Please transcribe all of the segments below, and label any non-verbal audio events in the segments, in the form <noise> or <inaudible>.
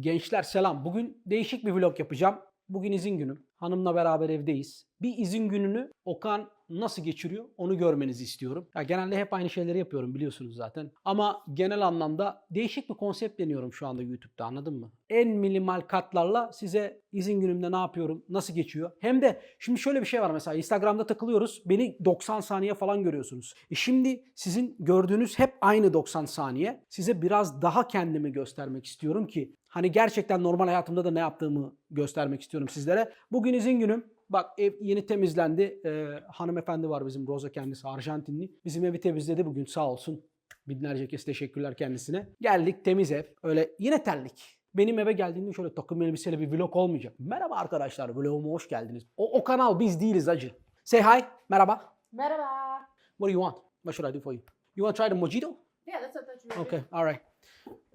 Gençler selam. Bugün değişik bir vlog yapacağım. Bugün izin günüm. Hanımla beraber evdeyiz. Bir izin gününü Okan nasıl geçiriyor onu görmenizi istiyorum. Ya genelde hep aynı şeyleri yapıyorum biliyorsunuz zaten. Ama genel anlamda değişik bir konsept deniyorum şu anda YouTube'da anladın mı? En minimal katlarla size izin günümde ne yapıyorum, nasıl geçiyor. Hem de şimdi şöyle bir şey var mesela Instagram'da takılıyoruz. Beni 90 saniye falan görüyorsunuz. E şimdi sizin gördüğünüz hep aynı 90 saniye. Size biraz daha kendimi göstermek istiyorum ki hani gerçekten normal hayatımda da ne yaptığımı göstermek istiyorum sizlere. Bugün izin günüm. Bak ev yeni temizlendi. Ee, hanımefendi var bizim Rosa kendisi Arjantinli. Bizim evi temizledi bugün sağ olsun. Binlerce kez teşekkürler kendisine. Geldik temiz ev. Öyle yine terlik. Benim eve geldiğimde şöyle takım elbiseyle bir vlog olmayacak. Merhaba arkadaşlar vloguma hoş geldiniz. O, o kanal biz değiliz acı. Say hi. Merhaba. Merhaba. What do you want? What should I do for you? You want to try the mojito? Yeah, that's what that's Okay, alright.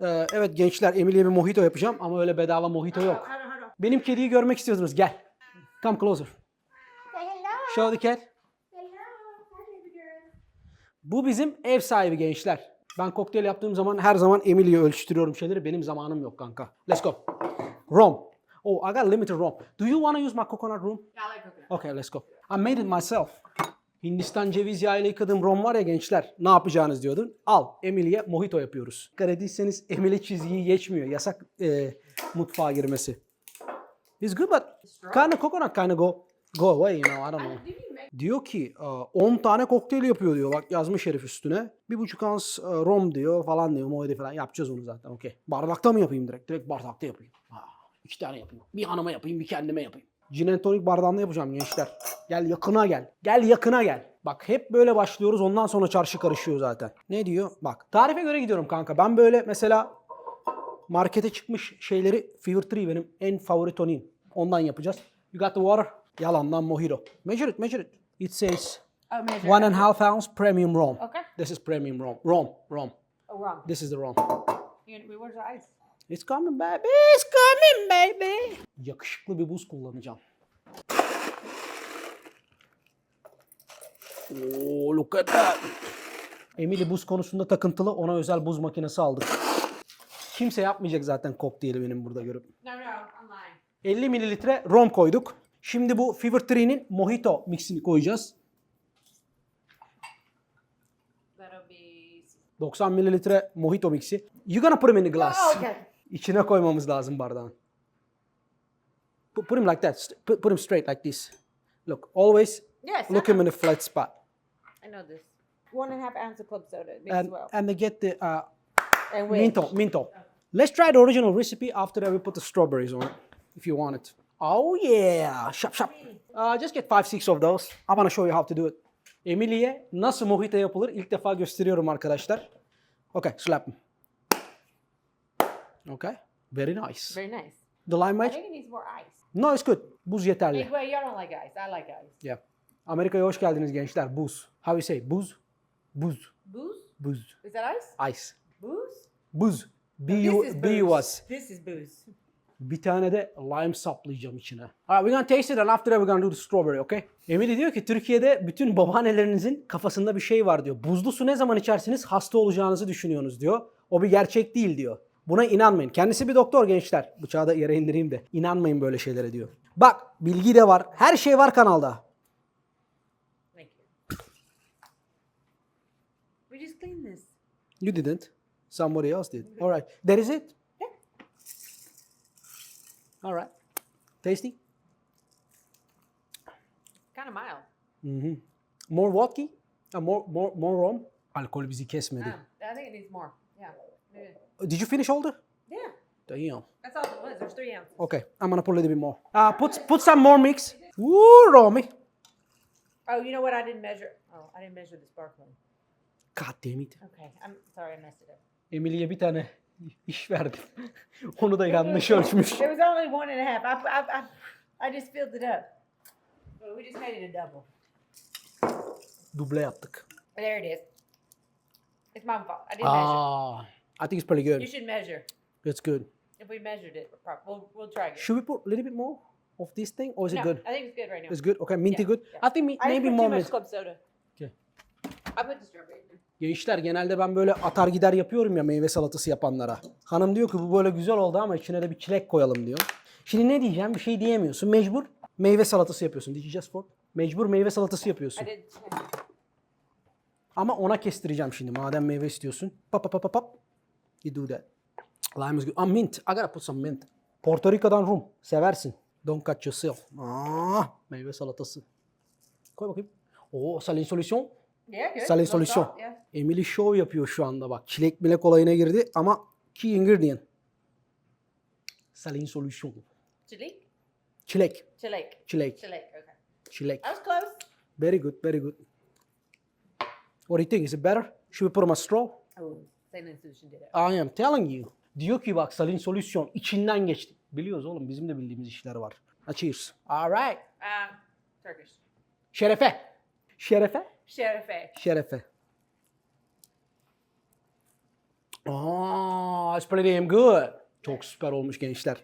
Ee, evet gençler Emily'ye bir mojito yapacağım ama öyle bedava mojito yok. Benim kediyi görmek istiyordunuz. Gel. Come closer. Show the cat. Bu bizim ev sahibi gençler. Ben kokteyl yaptığım zaman her zaman Emily'ye ölçtürüyorum şeyleri. Benim zamanım yok kanka. Let's go. Rum. Oh, I got limited rum. Do you want to use my coconut rum? Yeah, I like coconut. Okay, let's go. I made it myself. Hindistan ceviz yağıyla yıkadığım rom var ya gençler. Ne yapacağınız diyordun. Al Emily'ye mojito yapıyoruz. Dikkat ettiyseniz Emily çizgiyi geçmiyor. Yasak e, mutfağa girmesi. It's good but kind of coconut kind of go go away you know I don't know. Diyor ki e, 10 tane kokteyl yapıyor diyor. Bak yazmış herif üstüne. Bir buçuk ans e, rom diyor falan diyor. Mojito falan yapacağız onu zaten okey. Bardakta mı yapayım direkt? Direkt bardakta yapayım. Ha, iki tane yapayım. Bir hanıma yapayım bir kendime yapayım. Gin and tonic bardağında yapacağım gençler. Gel yakına gel. Gel yakına gel. Bak hep böyle başlıyoruz ondan sonra çarşı karışıyor zaten. Ne diyor? Bak tarife göre gidiyorum kanka. Ben böyle mesela markete çıkmış şeyleri Fever 3 benim en favori toniğim. Ondan yapacağız. You got the water? Yalandan mojito. Measure it, measure it. It says Oh, measure. one and a half ounce premium rum. Okay. This is premium rum. Rum, rum. Oh, wrong. This is the rum. You, where's the ice? It's coming baby, it's coming baby. Yakışıklı bir buz kullanacağım. Oo, look at that. Emily buz konusunda takıntılı. Ona özel buz makinesi aldık. Kimse yapmayacak zaten kokteyli benim burada görüp. No, no, I'm lying. 50 mililitre rom koyduk. Şimdi bu Fever 3'nin mojito mixini koyacağız. That'll be. 90 mililitre mojito mixi. You gonna put him in the glass. Oh, okay. İçine koymamız lazım bardağın. Put, put him like that. Put, put him straight like this. Look, always Yes. look him in a flat spot. I know this. One and a half ounce of club soda mixed And, well. and they get the uh, And minto, minto. Let's try the original recipe. After that, we put the strawberries on it, if you want it. Oh yeah, shop shop. Uh, just get five, six of those. I'm gonna show you how to do it. Emily'ye nasıl mojito yapılır ilk defa gösteriyorum arkadaşlar. Okay, slap him. Okay, very nice. Very nice. The lime I wedge? think it needs more ice. No, it's good. Buz yeterli. Hey, well, you don't like ice. I like ice. Yeah. Amerika'ya hoş geldiniz gençler. Buz. How you say? Buz. Buz. Booze? Buz. Is that ice? Ice. Booze? Buz. B This U B U booze. S. This is booze. Bir tane de lime saplayacağım içine. Alright, we're gonna taste it and after that we're gonna do the strawberry, okay? Emily diyor ki Türkiye'de bütün babaannelerinizin kafasında bir şey var diyor. Buzlu su ne zaman içerseniz hasta olacağınızı düşünüyorsunuz diyor. O bir gerçek değil diyor. Buna inanmayın. Kendisi bir doktor gençler. Bıçağı da yere indireyim de. İnanmayın böyle şeylere diyor. Bak bilgi de var. Her şey var kanalda. We just cleaned this. You didn't. Somebody else did. All right. That is it. Yeah. All right. Tasty. Kind of mild. Mhm. More vodka? Uh, more more more rum? Alkol bizi kesmedi. Um, I think it needs more. Yeah. Maybe. Did you finish all the? Yeah. Damn. That's all it was. There's three ounces. Okay, I'm gonna put a little bit more. Uh, put put some more mix. Woo, Romy. Oh, you know what? I didn't measure. Oh, I didn't measure the sparkling. God damn it. Okay. I'm sorry. I messed it up. Emily'ye bir tane iş verdim. <laughs> Onu da yanlış ölçmüş. There was only one and a half. I, I, I, I just filled it up. We just made it a double. Duble yaptık. There it is. It's my fault. I didn't measure. I think it's pretty You good. should measure. It's good. If we measured it, prop- we'll, we'll try again. Should we put a little bit more of this thing, or is it no, good? I think it's good right now. It's good. Okay, minty Yeah, good. yeah. I think mi- I maybe put more much mint. club soda. Okay. I put the strawberry in. Gençler genelde ben böyle atar gider yapıyorum ya meyve salatası yapanlara. Hanım diyor ki bu böyle güzel oldu ama içine de bir çilek koyalım diyor. Şimdi ne diyeceğim bir şey diyemiyorsun. Mecbur meyve salatası yapıyorsun. Did you just for? Mecbur meyve salatası yapıyorsun. I did. Ama ona kestireceğim şimdi madem meyve istiyorsun. Pap pap pap pap. You do that. Lime is good. Ah mint. I gotta put some mint. Porto Rico'dan rum. Seversin. Don't cut yourself. Ah, meyve salatası. Koy bakayım. Oo, salin solüsyon. Yeah, good. Salin solüsyon. Yeah. Emily Show yapıyor şu anda bak. Çilek milek olayına girdi ama key ingredient. Salin solüsyon. Chili? Çilek. Chilek. Çilek. Chilek, okay. Çilek. I was close. Very good, very good. What do you think? Is it better? Should we put them a straw? Oh, Salin solution. I am telling you. Diyor ki bak salin solüsyon içinden geçti. Biliyoruz oğlum bizim de bildiğimiz işler var. Ha, cheers. Alright. Um, Turkish. Şerefe. Şerefe. Sherife. Şerefe. Aa, it's pretty damn good. Çok süper olmuş gençler.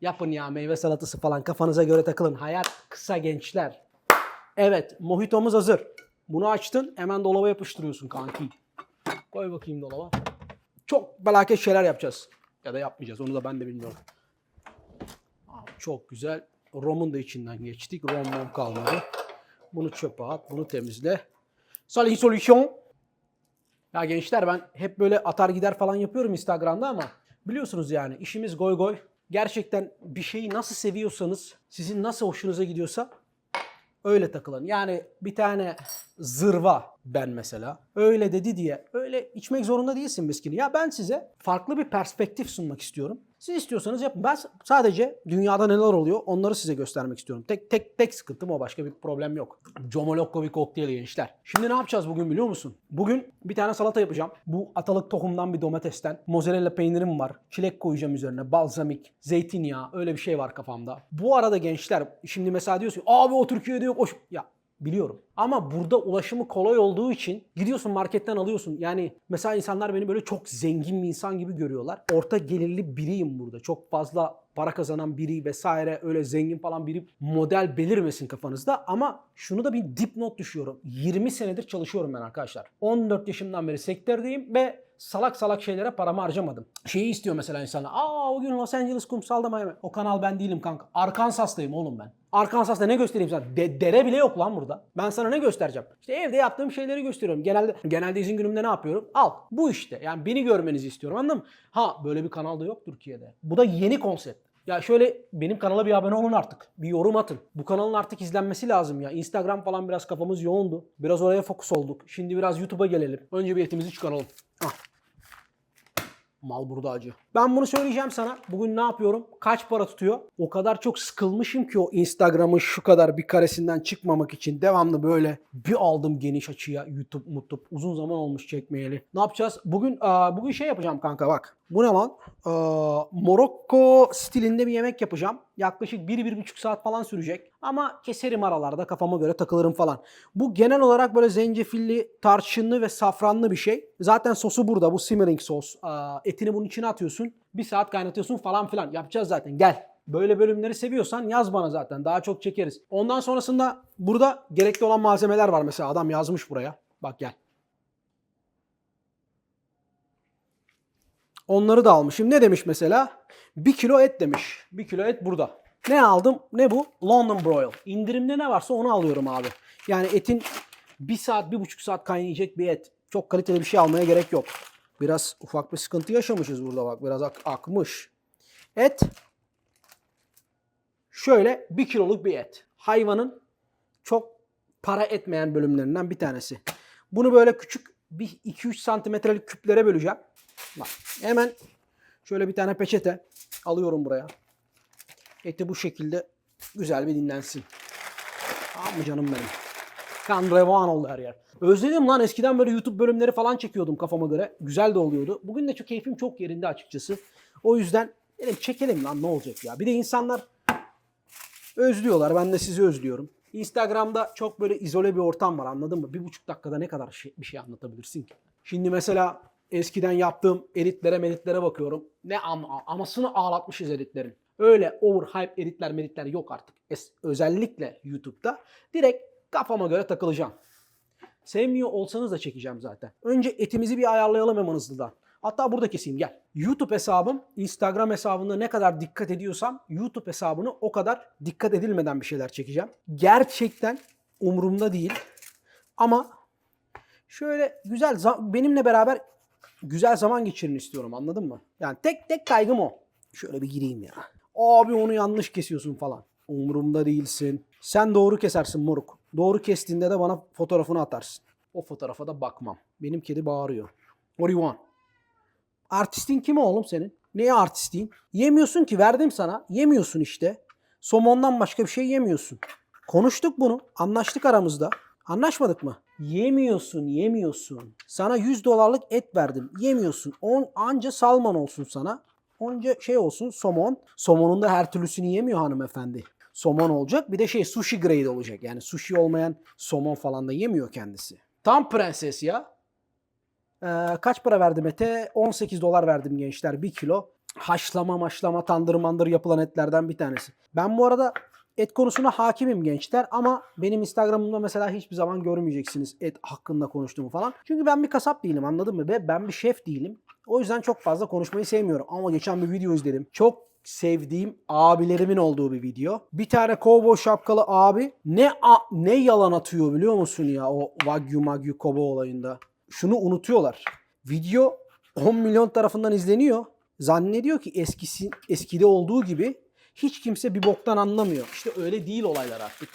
Yapın ya meyve salatası falan kafanıza göre takılın. Hayat kısa gençler. Evet, mojitomuz hazır. Bunu açtın, hemen dolaba yapıştırıyorsun kanki. Koy bakayım dolaba. Çok felaket şeyler yapacağız. Ya da yapmayacağız, onu da ben de bilmiyorum. Çok güzel. Rom'un da içinden geçtik. Rom mom kalmadı. Bunu çöpe at, bunu temizle. Salih solüsyon. Ya gençler ben hep böyle atar gider falan yapıyorum Instagram'da ama biliyorsunuz yani işimiz goy goy. Gerçekten bir şeyi nasıl seviyorsanız, sizin nasıl hoşunuza gidiyorsa öyle takılın. Yani bir tane zırva ben mesela öyle dedi diye öyle içmek zorunda değilsin miskini. Ya ben size farklı bir perspektif sunmak istiyorum. Siz istiyorsanız yapın. Ben sadece dünyada neler oluyor onları size göstermek istiyorum. Tek tek tek sıkıntım o başka bir problem yok. Comolokko bir kokteyl gençler. Şimdi ne yapacağız bugün biliyor musun? Bugün bir tane salata yapacağım. Bu atalık tohumdan bir domatesten. Mozzarella peynirim var. Çilek koyacağım üzerine. Balzamik, zeytinyağı öyle bir şey var kafamda. Bu arada gençler şimdi mesela diyorsun abi o Türkiye'de yok. O şu-" Ya Biliyorum. Ama burada ulaşımı kolay olduğu için gidiyorsun marketten alıyorsun. Yani mesela insanlar beni böyle çok zengin bir insan gibi görüyorlar. Orta gelirli biriyim burada. Çok fazla para kazanan biri vesaire öyle zengin falan biri model belirmesin kafanızda. Ama şunu da bir dipnot düşüyorum. 20 senedir çalışıyorum ben arkadaşlar. 14 yaşımdan beri sektördeyim ve salak salak şeylere paramı harcamadım. Şeyi istiyor mesela insanlar. Aa o gün Los Angeles kumsalda Miami. O kanal ben değilim kanka. Arkansas'tayım oğlum ben. Arkansas'ta ne göstereyim sana? De- dere bile yok lan burada. Ben sana ne göstereceğim? İşte evde yaptığım şeyleri gösteriyorum. Genelde genelde izin günümde ne yapıyorum? Al. Bu işte. Yani beni görmenizi istiyorum anladın mı? Ha böyle bir kanalda yok Türkiye'de. Bu da yeni konsept. Ya şöyle benim kanala bir abone olun artık. Bir yorum atın. Bu kanalın artık izlenmesi lazım ya. Instagram falan biraz kafamız yoğundu. Biraz oraya fokus olduk. Şimdi biraz YouTube'a gelelim. Önce bir etimizi çıkaralım. Ah. Mal burada acı. Ben bunu söyleyeceğim sana. Bugün ne yapıyorum? Kaç para tutuyor? O kadar çok sıkılmışım ki o Instagram'ın şu kadar bir karesinden çıkmamak için devamlı böyle bir aldım geniş açıya YouTube mutup uzun zaman olmuş çekmeyeli. Ne yapacağız? Bugün bugün şey yapacağım kanka bak. Bu ne lan? Aa, Morokko stilinde bir yemek yapacağım. Yaklaşık 1-1,5 saat falan sürecek. Ama keserim aralarda kafama göre takılırım falan. Bu genel olarak böyle zencefilli, tarçınlı ve safranlı bir şey. Zaten sosu burada. Bu simmering sos. Etini bunun içine atıyorsun. Bir saat kaynatıyorsun falan filan. Yapacağız zaten. Gel. Böyle bölümleri seviyorsan yaz bana zaten. Daha çok çekeriz. Ondan sonrasında burada gerekli olan malzemeler var. Mesela adam yazmış buraya. Bak gel. Onları da almışım. Ne demiş mesela? 1 kilo et demiş. 1 kilo et burada. Ne aldım? Ne bu? London broil. İndirimde ne varsa onu alıyorum abi. Yani etin 1 saat, 1,5 saat kaynayacak bir et. Çok kaliteli bir şey almaya gerek yok. Biraz ufak bir sıkıntı yaşamışız burada bak. Biraz ak- akmış. Et şöyle 1 kiloluk bir et. Hayvanın çok para etmeyen bölümlerinden bir tanesi. Bunu böyle küçük bir 2-3 santimetrelik küplere böleceğim. Bak hemen şöyle bir tane peçete alıyorum buraya. Eti bu şekilde güzel bir dinlensin. Tamam mı canım benim? Kan revan oldu her yer. Özledim lan eskiden böyle YouTube bölümleri falan çekiyordum kafama göre. Güzel de oluyordu. Bugün de çok keyfim çok yerinde açıkçası. O yüzden dedim çekelim lan ne olacak ya. Bir de insanlar özlüyorlar. Ben de sizi özlüyorum. Instagram'da çok böyle izole bir ortam var anladın mı? Bir buçuk dakikada ne kadar şey, bir şey anlatabilirsin ki? Şimdi mesela eskiden yaptığım editlere meditlere bakıyorum. Ne ama, amasını ağlatmışız editlerin. Öyle overhype editler meditler yok artık. Es- özellikle YouTube'da. Direkt kafama göre takılacağım. Sevmiyor olsanız da çekeceğim zaten. Önce etimizi bir ayarlayalım hemen hızlıdan. Hatta burada keseyim gel. YouTube hesabım, Instagram hesabında ne kadar dikkat ediyorsam YouTube hesabını o kadar dikkat edilmeden bir şeyler çekeceğim. Gerçekten umurumda değil. Ama şöyle güzel benimle beraber güzel zaman geçirin istiyorum anladın mı? Yani tek tek kaygım o. Şöyle bir gireyim ya. Abi onu yanlış kesiyorsun falan. Umurumda değilsin. Sen doğru kesersin moruk. Doğru kestiğinde de bana fotoğrafını atarsın. O fotoğrafa da bakmam. Benim kedi bağırıyor. What do you want? Artistin kim oğlum senin? Neye artistiyim? Yemiyorsun ki verdim sana. Yemiyorsun işte. Somondan başka bir şey yemiyorsun. Konuştuk bunu. Anlaştık aramızda. Anlaşmadık mı? Yemiyorsun, yemiyorsun. Sana 100 dolarlık et verdim. Yemiyorsun. On, anca salmon olsun sana. Onca şey olsun somon. Somonun da her türlüsünü yemiyor hanımefendi. Somon olacak bir de şey sushi grade olacak. Yani sushi olmayan somon falan da yemiyor kendisi. Tam prenses ya. Ee, kaç para verdim ete? 18 dolar verdim gençler 1 kilo. Haşlama maşlama tandır yapılan etlerden bir tanesi. Ben bu arada et konusuna hakimim gençler ama benim Instagram'ımda mesela hiçbir zaman görmeyeceksiniz et hakkında konuştuğumu falan. Çünkü ben bir kasap değilim anladın mı? Ve ben bir şef değilim. O yüzden çok fazla konuşmayı sevmiyorum. Ama geçen bir video izledim. Çok sevdiğim abilerimin olduğu bir video. Bir tane kovboy şapkalı abi ne a- ne yalan atıyor biliyor musun ya o Wagyu Magyu Kobo olayında. Şunu unutuyorlar. Video 10 milyon tarafından izleniyor. Zannediyor ki eskisi eskide olduğu gibi hiç kimse bir boktan anlamıyor. İşte öyle değil olaylar artık.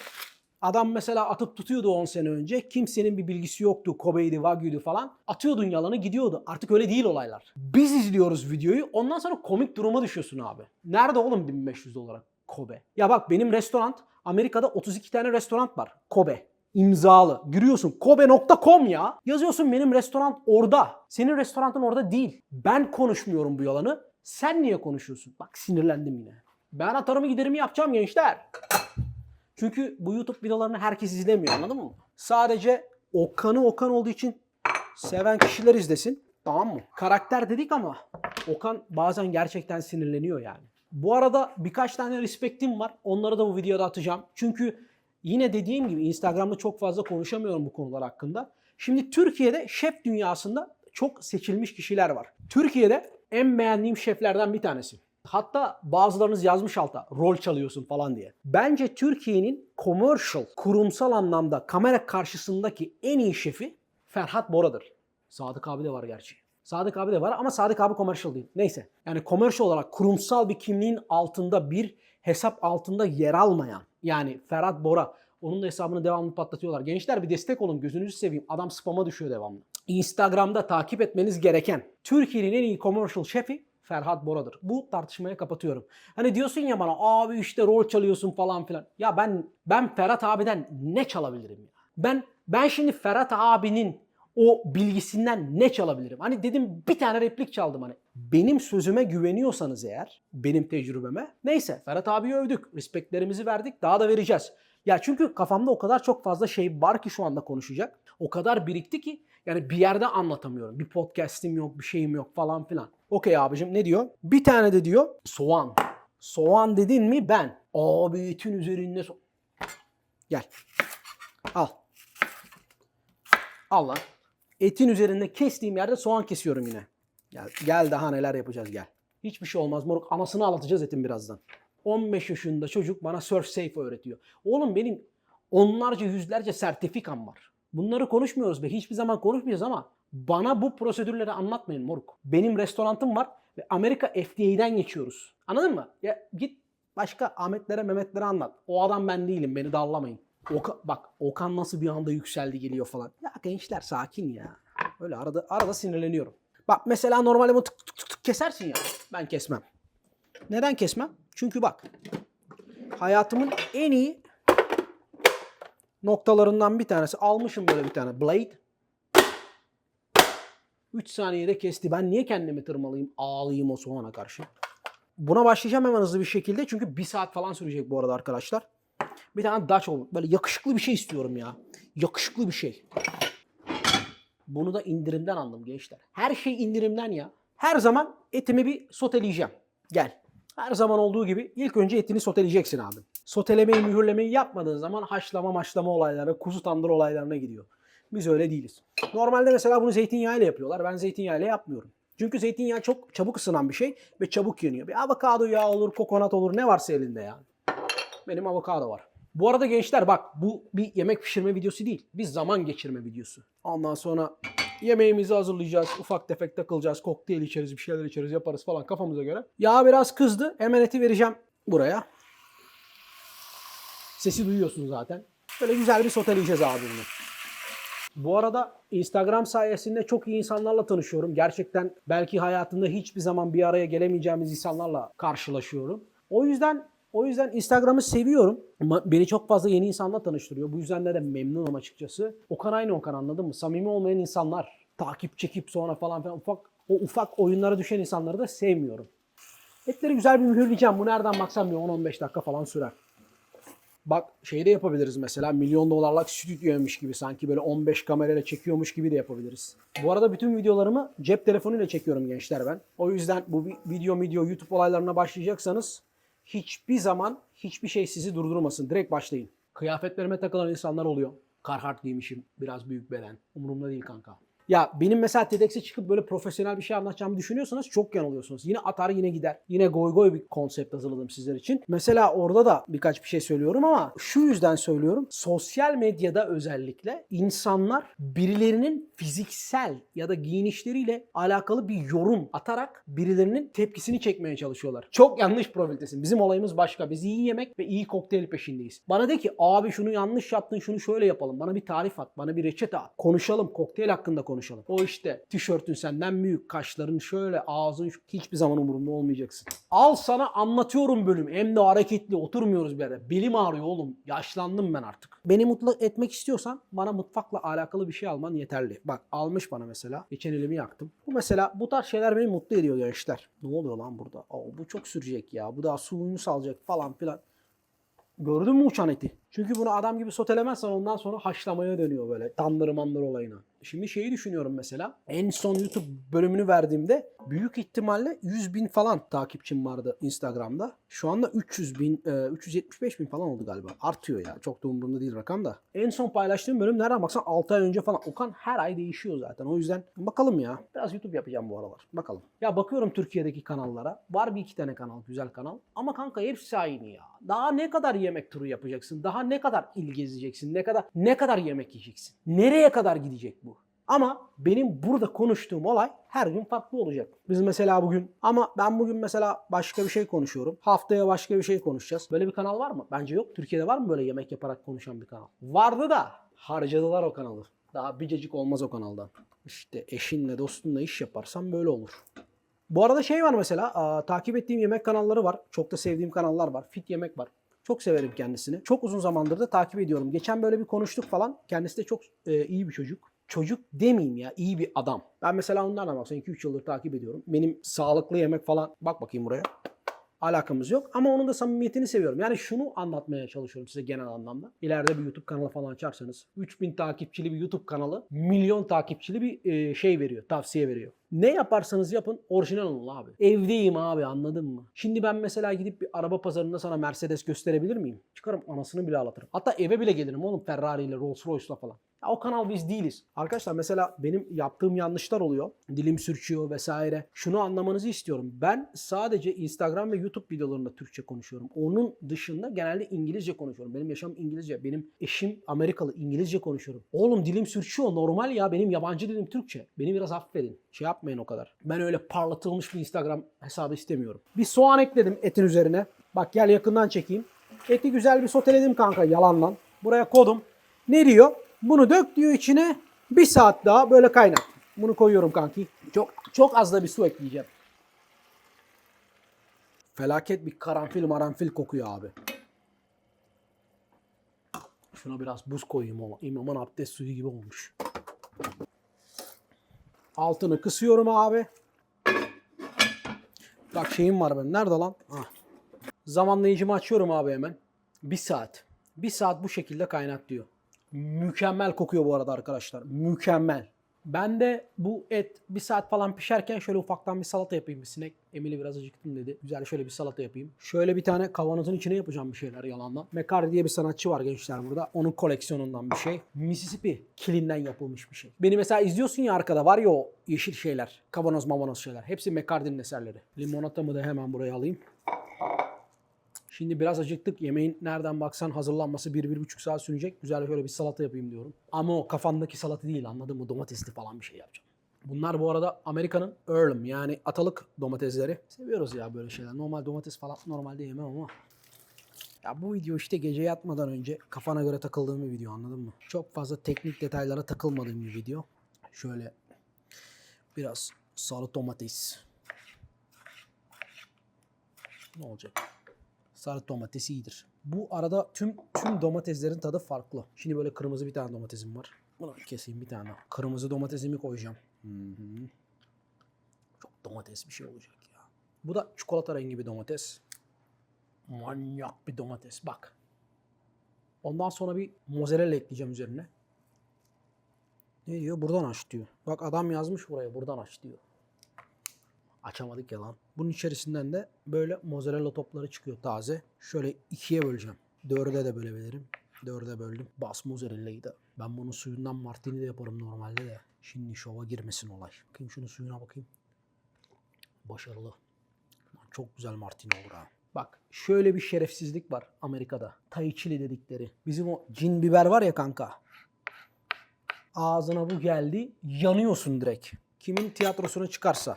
Adam mesela atıp tutuyordu 10 sene önce. Kimsenin bir bilgisi yoktu. Kobe'ydi, Wagyu'ydu falan. Atıyordun yalanı gidiyordu. Artık öyle değil olaylar. Biz izliyoruz videoyu. Ondan sonra komik duruma düşüyorsun abi. Nerede oğlum 1500 dolara Kobe? Ya bak benim restoran Amerika'da 32 tane restoran var. Kobe. imzalı. Giriyorsun kobe.com ya. Yazıyorsun benim restoran orada. Senin restoranın orada değil. Ben konuşmuyorum bu yalanı. Sen niye konuşuyorsun? Bak sinirlendim yine. Ben atarımı giderimi yapacağım gençler. Çünkü bu YouTube videolarını herkes izlemiyor anladın mı? Sadece Okan'ı Okan olduğu için seven kişiler izlesin. Tamam mı? Karakter dedik ama Okan bazen gerçekten sinirleniyor yani. Bu arada birkaç tane respektim var. Onları da bu videoda atacağım. Çünkü yine dediğim gibi Instagram'da çok fazla konuşamıyorum bu konular hakkında. Şimdi Türkiye'de şef dünyasında çok seçilmiş kişiler var. Türkiye'de en beğendiğim şeflerden bir tanesi. Hatta bazılarınız yazmış alta rol çalıyorsun falan diye. Bence Türkiye'nin commercial, kurumsal anlamda kamera karşısındaki en iyi şefi Ferhat Bora'dır. Sadık abi de var gerçi. Sadık abi de var ama Sadık abi commercial değil. Neyse. Yani commercial olarak kurumsal bir kimliğin altında bir hesap altında yer almayan yani Ferhat Bora onun da hesabını devamlı patlatıyorlar. Gençler bir destek olun gözünüzü seveyim. Adam spama düşüyor devamlı. Instagram'da takip etmeniz gereken Türkiye'nin en iyi commercial şefi Ferhat Bora'dır. Bu tartışmaya kapatıyorum. Hani diyorsun ya bana abi işte rol çalıyorsun falan filan. Ya ben ben Ferhat abiden ne çalabilirim ya? Ben ben şimdi Ferhat abinin o bilgisinden ne çalabilirim? Hani dedim bir tane replik çaldım hani. Benim sözüme güveniyorsanız eğer, benim tecrübeme. Neyse Ferhat abiyi övdük. Respektlerimizi verdik. Daha da vereceğiz. Ya çünkü kafamda o kadar çok fazla şey var ki şu anda konuşacak. O kadar birikti ki yani bir yerde anlatamıyorum. Bir podcast'im yok, bir şeyim yok falan filan. Okey abicim ne diyor? Bir tane de diyor soğan. Soğan dedin mi ben. Abi etin üzerinde so- Gel. Al. Al lan. Etin üzerinde kestiğim yerde soğan kesiyorum yine. Gel, gel daha neler yapacağız gel. Hiçbir şey olmaz moruk. Anasını ağlatacağız etin birazdan. 15 yaşında çocuk bana surf safe öğretiyor. Oğlum benim onlarca yüzlerce sertifikam var. Bunları konuşmuyoruz ve hiçbir zaman konuşmayacağız ama bana bu prosedürleri anlatmayın moruk. Benim restoranım var ve Amerika FDA'den geçiyoruz. Anladın mı? Ya git başka Ahmetlere Mehmetlere anlat. O adam ben değilim beni dallamayın. Oka, bak Okan nasıl bir anda yükseldi geliyor falan. Ya gençler sakin ya. Öyle arada arada sinirleniyorum. Bak mesela normalde bu tık tık tık tık kesersin ya. Ben kesmem. Neden kesmem? Çünkü bak hayatımın en iyi noktalarından bir tanesi. Almışım böyle bir tane blade. 3 saniyede kesti. Ben niye kendimi tırmalayayım, ağlayayım o soğana karşı? Buna başlayacağım hemen hızlı bir şekilde. Çünkü bir saat falan sürecek bu arada arkadaşlar. Bir tane Dutch oven. Böyle yakışıklı bir şey istiyorum ya. Yakışıklı bir şey. Bunu da indirimden aldım gençler. Her şey indirimden ya. Her zaman etimi bir soteleyeceğim. Gel. Her zaman olduğu gibi ilk önce etini soteleyeceksin abi. Sotelemeyi, mühürlemeyi yapmadığın zaman haşlama maşlama olaylarına, kuzu tandır olaylarına gidiyor. Biz öyle değiliz. Normalde mesela bunu zeytinyağıyla yapıyorlar. Ben zeytinyağıyla yapmıyorum. Çünkü zeytinyağı çok çabuk ısınan bir şey ve çabuk yanıyor. Bir avokado yağı olur, kokonat olur ne varsa elinde yani. Benim avokado var. Bu arada gençler bak bu bir yemek pişirme videosu değil. Bir zaman geçirme videosu. Ondan sonra yemeğimizi hazırlayacağız. Ufak tefek takılacağız. Kokteyl içeriz, bir şeyler içeriz, yaparız falan kafamıza göre. Yağ biraz kızdı. Hemen eti vereceğim buraya. Sesi duyuyorsunuz zaten. Böyle güzel bir soteleyeceğiz abi. Bu arada Instagram sayesinde çok iyi insanlarla tanışıyorum. Gerçekten belki hayatımda hiçbir zaman bir araya gelemeyeceğimiz insanlarla karşılaşıyorum. O yüzden o yüzden Instagram'ı seviyorum. Beni çok fazla yeni insanla tanıştırıyor. Bu yüzden de memnunum açıkçası. Okan aynı Okan anladın mı? Samimi olmayan insanlar. Takip çekip sonra falan filan ufak o ufak oyunlara düşen insanları da sevmiyorum. Etleri güzel bir mühürleyeceğim. Bu nereden baksam bir 10-15 dakika falan sürer. Bak şey de yapabiliriz mesela milyon dolarlık stüdyoymuş gibi sanki böyle 15 kamerayla çekiyormuş gibi de yapabiliriz. Bu arada bütün videolarımı cep telefonuyla çekiyorum gençler ben. O yüzden bu vi- video video YouTube olaylarına başlayacaksanız hiçbir zaman hiçbir şey sizi durdurmasın. Direkt başlayın. Kıyafetlerime takılan insanlar oluyor. Carhartt giymişim. Biraz büyük beden. Umurumda değil kanka. Ya benim mesela TEDx'e çıkıp böyle profesyonel bir şey anlatacağımı düşünüyorsanız çok yanılıyorsunuz. Yine atar yine gider. Yine goy goy bir konsept hazırladım sizler için. Mesela orada da birkaç bir şey söylüyorum ama şu yüzden söylüyorum. Sosyal medyada özellikle insanlar birilerinin fiziksel ya da giyinişleriyle alakalı bir yorum atarak birilerinin tepkisini çekmeye çalışıyorlar. Çok yanlış profildesin. Bizim olayımız başka. Biz iyi yemek ve iyi kokteyl peşindeyiz. Bana de ki abi şunu yanlış yaptın şunu şöyle yapalım. Bana bir tarif at. Bana bir reçete at. Konuşalım. Kokteyl hakkında konuşalım. O işte tişörtün senden büyük. Kaşların şöyle ağzın şu- hiçbir zaman umurumda olmayacaksın. Al sana anlatıyorum bölüm. Hem de hareketli oturmuyoruz bir yere. Belim ağrıyor oğlum. Yaşlandım ben artık. Beni mutlu etmek istiyorsan bana mutfakla alakalı bir şey alman yeterli. Bak almış bana mesela. Geçen elimi yaktım. Bu mesela bu tarz şeyler beni mutlu ediyor gençler. Ne oluyor lan burada? Aa, bu çok sürecek ya. Bu daha suyunu salacak falan filan. Gördün mü uçan eti? Çünkü bunu adam gibi sotelemezsen ondan sonra haşlamaya dönüyor böyle. Tandır mandır olayına. Şimdi şeyi düşünüyorum mesela. En son YouTube bölümünü verdiğimde büyük ihtimalle 100 bin falan takipçim vardı Instagram'da. Şu anda 300 bin, e, 375 bin falan oldu galiba. Artıyor ya. Çok da umurumda değil rakam da. En son paylaştığım bölüm nereden baksan 6 ay önce falan. Okan her ay değişiyor zaten. O yüzden bakalım ya. Biraz YouTube yapacağım bu aralar. Bakalım. Ya bakıyorum Türkiye'deki kanallara. Var bir iki tane kanal. Güzel kanal. Ama kanka hepsi aynı ya. Daha ne kadar yemek turu yapacaksın? Daha ne kadar il gezeceksin? Ne kadar ne kadar yemek yiyeceksin? Nereye kadar gidecek bu? Ama benim burada konuştuğum olay her gün farklı olacak. Biz mesela bugün ama ben bugün mesela başka bir şey konuşuyorum. Haftaya başka bir şey konuşacağız. Böyle bir kanal var mı? Bence yok. Türkiye'de var mı böyle yemek yaparak konuşan bir kanal? Vardı da harcadılar o kanalı. Daha biricik olmaz o kanaldan. İşte eşinle dostunla iş yaparsan böyle olur. Bu arada şey var mesela aa, takip ettiğim yemek kanalları var. Çok da sevdiğim kanallar var. Fit Yemek var. Çok severim kendisini. Çok uzun zamandır da takip ediyorum. Geçen böyle bir konuştuk falan. Kendisi de çok e, iyi bir çocuk. Çocuk demeyeyim ya iyi bir adam. Ben mesela onlardan baksana 2-3 yıldır takip ediyorum. Benim sağlıklı yemek falan bak bakayım buraya. Alakamız yok ama onun da samimiyetini seviyorum. Yani şunu anlatmaya çalışıyorum size genel anlamda. İleride bir YouTube kanalı falan açarsanız 3000 takipçili bir YouTube kanalı milyon takipçili bir e, şey veriyor, tavsiye veriyor. Ne yaparsanız yapın orijinal olun abi. Evdeyim abi anladın mı? Şimdi ben mesela gidip bir araba pazarında sana Mercedes gösterebilir miyim? Çıkarım anasını bile ağlatırım. Hatta eve bile gelirim oğlum Ferrari ile Rolls Royce'la falan. O kanal biz değiliz. Arkadaşlar mesela benim yaptığım yanlışlar oluyor. Dilim sürçüyor vesaire. Şunu anlamanızı istiyorum. Ben sadece Instagram ve YouTube videolarında Türkçe konuşuyorum. Onun dışında genelde İngilizce konuşuyorum. Benim yaşamım İngilizce. Benim eşim Amerikalı. İngilizce konuşuyorum. Oğlum dilim sürçüyor. Normal ya. Benim yabancı dilim Türkçe. Beni biraz affedin. Şey yapmayın o kadar. Ben öyle parlatılmış bir Instagram hesabı istemiyorum. Bir soğan ekledim etin üzerine. Bak gel yakından çekeyim. Eti güzel bir soteledim kanka yalanla. Buraya kodum. Ne diyor? Bunu dök diyor içine. Bir saat daha böyle kaynat. Bunu koyuyorum kanki. Çok çok az da bir su ekleyeceğim. Felaket bir karanfil maranfil kokuyor abi. Şuna biraz buz koyayım ama imamın abdest suyu gibi olmuş. Altını kısıyorum abi. Bak şeyim var benim. Nerede lan? Ah. Zamanlayıcımı açıyorum abi hemen. Bir saat. Bir saat bu şekilde kaynat diyor. Mükemmel kokuyor bu arada arkadaşlar. Mükemmel. Ben de bu et bir saat falan pişerken şöyle ufaktan bir salata yapayım bir sinek. Emily biraz acıktım dedi. Güzel şöyle bir salata yapayım. Şöyle bir tane kavanozun içine yapacağım bir şeyler yalandan. McCarthy diye bir sanatçı var gençler burada. Onun koleksiyonundan bir şey. Mississippi kilinden yapılmış bir şey. Beni mesela izliyorsun ya arkada var ya o yeşil şeyler. Kavanoz mavanoz şeyler. Hepsi McCarthy'nin eserleri. Limonatamı da hemen buraya alayım. Şimdi biraz acıktık. Yemeğin nereden baksan hazırlanması 1-1,5 saat sürecek. Güzel şöyle bir salata yapayım diyorum. Ama o kafandaki salata değil anladın mı? Domatesli falan bir şey yapacağım. Bunlar bu arada Amerika'nın heirloom yani atalık domatesleri. Seviyoruz ya böyle şeyler. Normal domates falan normalde yemem ama. Ya bu video işte gece yatmadan önce kafana göre takıldığım bir video anladın mı? Çok fazla teknik detaylara takılmadığım bir video. Şöyle biraz sarı domates. Ne olacak? Sarı domates iyidir. Bu arada tüm tüm domateslerin tadı farklı. Şimdi böyle kırmızı bir tane domatesim var. Bunu keseyim bir tane. Kırmızı domatesimi koyacağım. Hı hı. Çok domates bir şey olacak ya. Bu da çikolata rengi bir domates. Manyak bir domates bak. Ondan sonra bir mozzarella ekleyeceğim üzerine. Ne diyor? Buradan aç diyor. Bak adam yazmış buraya buradan aç diyor. Açamadık ya lan. Bunun içerisinden de böyle mozzarella topları çıkıyor taze. Şöyle ikiye böleceğim. Dörde de bölebilirim. Dörde böldüm. Bas mozzarella'yı da. Ben bunun suyundan martini de yaparım normalde de. Şimdi şova girmesin olay. Bakayım şunun suyuna bakayım. Başarılı. Çok güzel martini olur ha. Bak şöyle bir şerefsizlik var Amerika'da. Tai chili dedikleri. Bizim o cin biber var ya kanka. Ağzına bu geldi. Yanıyorsun direkt. Kimin tiyatrosuna çıkarsa.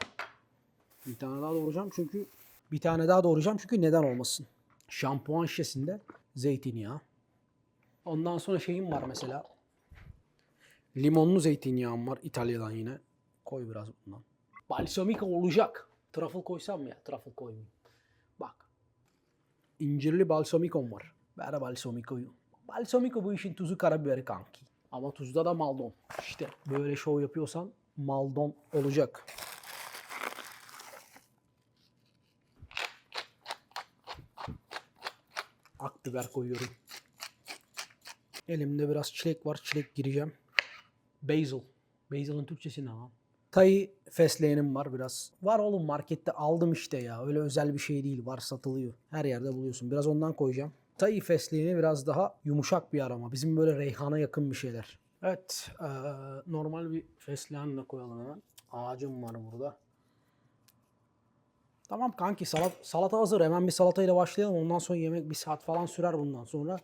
Bir tane daha doğuracağım çünkü bir tane daha doğuracağım çünkü neden olmasın. Şampuan şişesinde zeytinyağı. Ondan sonra şeyim var mesela. Limonlu zeytinyağım var İtalya'dan yine. Koy biraz bundan. Balsamico olacak. Truffle koysam mı ya? Truffle koymayayım. Bak. İncirli balsamikom var. Ver balsamicoyu. Balsamico bu işin tuzu karabiberi kanki. Ama tuzda da maldon. İşte böyle şov yapıyorsan maldon olacak. Akbiber koyuyorum. Elimde biraz çilek var. Çilek gireceğim. Basil. Basil'ın Türkçesi ne lan? Tay fesleğenim var biraz. Var oğlum markette aldım işte ya. Öyle özel bir şey değil. Var satılıyor. Her yerde buluyorsun. Biraz ondan koyacağım. Tay fesleğeni biraz daha yumuşak bir aroma. Bizim böyle reyhana yakın bir şeyler. Evet. eee, normal bir fesleğenle koyalım hemen. Ağacım var burada. Tamam kanki salat, salata hazır. Hemen bir salatayla başlayalım. Ondan sonra yemek bir saat falan sürer bundan sonra.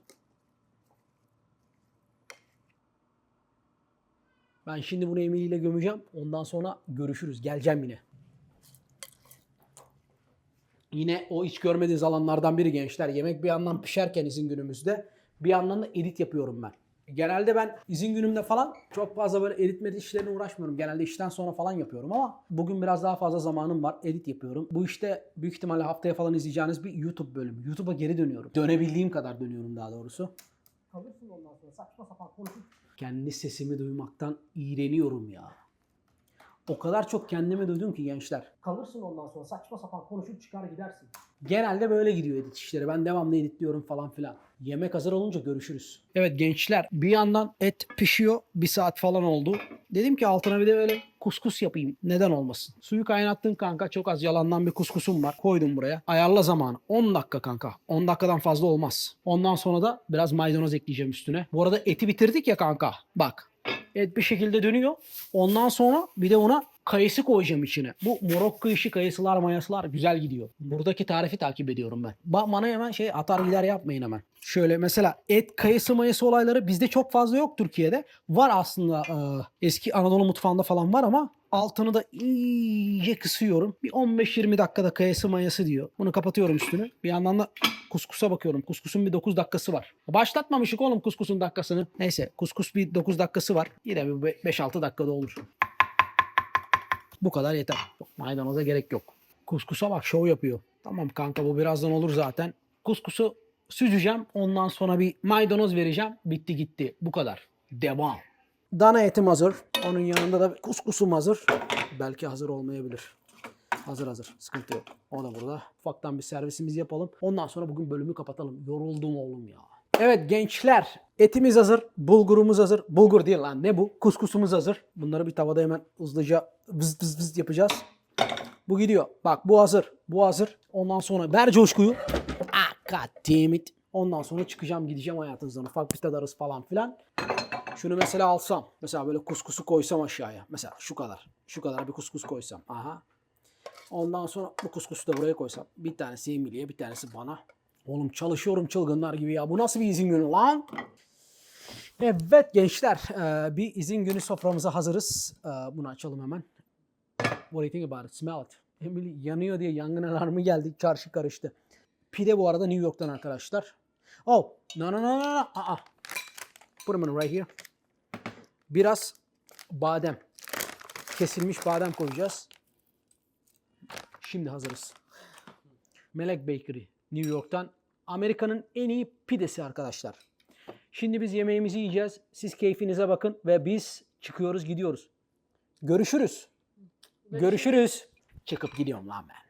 Ben şimdi bunu Emily ile gömeceğim. Ondan sonra görüşürüz. Geleceğim yine. Yine o hiç görmediğiniz alanlardan biri gençler. Yemek bir yandan pişerken izin günümüzde bir yandan da edit yapıyorum ben. Genelde ben izin günümde falan çok fazla böyle edit medit işlerine uğraşmıyorum. Genelde işten sonra falan yapıyorum ama bugün biraz daha fazla zamanım var. Edit yapıyorum. Bu işte büyük ihtimalle haftaya falan izleyeceğiniz bir YouTube bölümü. YouTube'a geri dönüyorum. Dönebildiğim kadar dönüyorum daha doğrusu. Kalırsın ondan sonra saçma sapan konuşup. Kendi sesimi duymaktan iğreniyorum ya. O kadar çok kendimi duydum ki gençler. Kalırsın ondan sonra saçma sapan konuşup çıkar gidersin. Genelde böyle gidiyor edit işleri. Ben devamlı editliyorum falan filan. Yemek hazır olunca görüşürüz. Evet gençler bir yandan et pişiyor. Bir saat falan oldu. Dedim ki altına bir de böyle kuskus yapayım. Neden olmasın? Suyu kaynattım kanka. Çok az yalandan bir kuskusum var. Koydum buraya. Ayarla zamanı. 10 dakika kanka. 10 dakikadan fazla olmaz. Ondan sonra da biraz maydanoz ekleyeceğim üstüne. Bu arada eti bitirdik ya kanka. Bak. Et bir şekilde dönüyor. Ondan sonra bir de ona kayısı koyacağım içine. Bu Morokko işi kayısılar mayasılar güzel gidiyor. Buradaki tarifi takip ediyorum ben. Ba- bana hemen şey atar gider yapmayın hemen. Şöyle mesela et kayısı mayası olayları bizde çok fazla yok Türkiye'de. Var aslında e, eski Anadolu mutfağında falan var ama altını da iyice kısıyorum. Bir 15-20 dakikada kayısı mayası diyor. Bunu kapatıyorum üstünü. Bir yandan da kuskusa bakıyorum. Kuskusun bir 9 dakikası var. Başlatmamışık oğlum kuskusun dakikasını. Neyse kuskus bir 9 dakikası var. Yine bir 5-6 dakikada olur. Bu kadar yeter. Maydanoza gerek yok. Kuskusa bak şov yapıyor. Tamam kanka bu birazdan olur zaten. Kuskusu süzeceğim. Ondan sonra bir maydanoz vereceğim. Bitti gitti. Bu kadar. Devam. Dana etim hazır. Onun yanında da kuskusum hazır. Belki hazır olmayabilir. Hazır hazır. Sıkıntı yok. O da burada. Ufaktan bir servisimizi yapalım. Ondan sonra bugün bölümü kapatalım. Yoruldum oğlum ya. Evet gençler etimiz hazır, bulgurumuz hazır. Bulgur değil lan ne bu? Kuskusumuz hazır. Bunları bir tavada hemen hızlıca vız vız vız yapacağız. Bu gidiyor. Bak bu hazır. Bu hazır. Ondan sonra ver coşkuyu. Ah god damn it. Ondan sonra çıkacağım gideceğim hayatınızdan. Ufak bir tadarız falan filan. Şunu mesela alsam. Mesela böyle kuskusu koysam aşağıya. Mesela şu kadar. Şu kadar bir kuskus koysam. Aha. Ondan sonra bu kuskusu da buraya koysam. Bir tanesi Emily'ye bir tanesi bana. Oğlum çalışıyorum çılgınlar gibi ya. Bu nasıl bir izin günü lan? Evet gençler bir izin günü soframıza hazırız. Bunu açalım hemen. What do you think about it? Smell it. Emily yanıyor diye yangın alarmı geldi. Çarşı karıştı. Pide bu arada New York'tan arkadaşlar. Oh, no no no no no. Aa. Put them right here. Biraz badem. Kesilmiş badem koyacağız. Şimdi hazırız. Melek Bakery New York'tan. Amerika'nın en iyi pidesi arkadaşlar. Şimdi biz yemeğimizi yiyeceğiz. Siz keyfinize bakın ve biz çıkıyoruz gidiyoruz. Görüşürüz. Görüşürüz. Çıkıp gidiyorum lan ben.